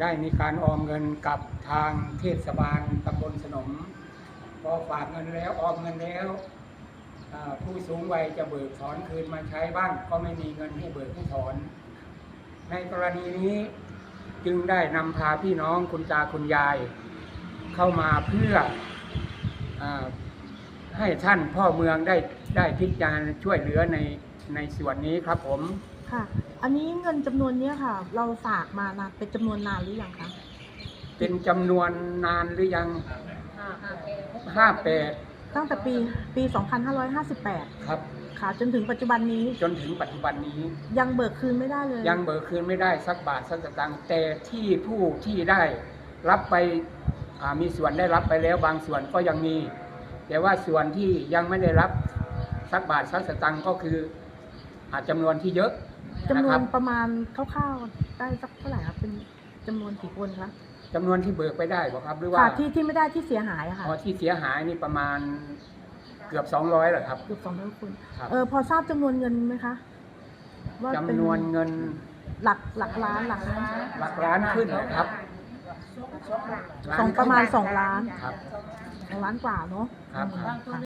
ได้มีการออมเงินกับทางเทศบาลตำบลสนมพอฝากเงินแล้วออมเงินแล้วผู้สูงวัยจะเบิกถอนคืนมาใช้บ้างก็ไม่มีเงินให้เบิกให้ถอน ในกรณีนี้จึงได้นำพาพี่น้องคุณตาคุณยาย เข้ามาเพื่ออให้ท่านพ่อเมืองได้ได้พิจารณาช่วยเหลือใน ในส่วนนี้ครับผมค่ะ อันนี้เงินจำนวนเนี้ยค่ะ เราฝากมานานเป็นจำนวนนานหรือยังคะเป็นจำนวนนานหรือยังห้าแปดตั้งแต่ปีปี 2558 ครับ ค่ะ จนถึงปัจจุบันนี้จนถึงปัจจุบันนี้ ยังเบิกคืนไม่ได้เลย ยังเบิกคืนไม่ได้สักบาทสักสตางค์แต่ที่ผู้ที่ได้รับไปอ่ามีส่วนได้รับไปแล้วบางส่วนก็ยังมี แต่ว่าส่วนที่ยังไม่ได้รับสักบาทสักสตางค์ก็คือ อาจจำนวนที่เยอะ จำนนะควรันบประมาณคร่าวๆได้สักเท่าไหร่ครับเป็นจำนวนกี่คนคะจำนวนที่เบิกไปได้บ่ครับ หรือว่าค่ะที่ที่ไม่ได้ที่เสียหายอะค่ะอ๋อที่เสียหายนี่ประมาณเกือบ200เหรอครับ เกือบสองร้อยคนครับเออพอทราบจำนวนเงินไหมคะว่าเป็จำนวนเงินหลักหลักล้านหลักล้าน หลักล้านขึ้นนะครับสองประมาณสองล้าน ครับ สองล้านกว่าเนาะครับ อืมค่ะ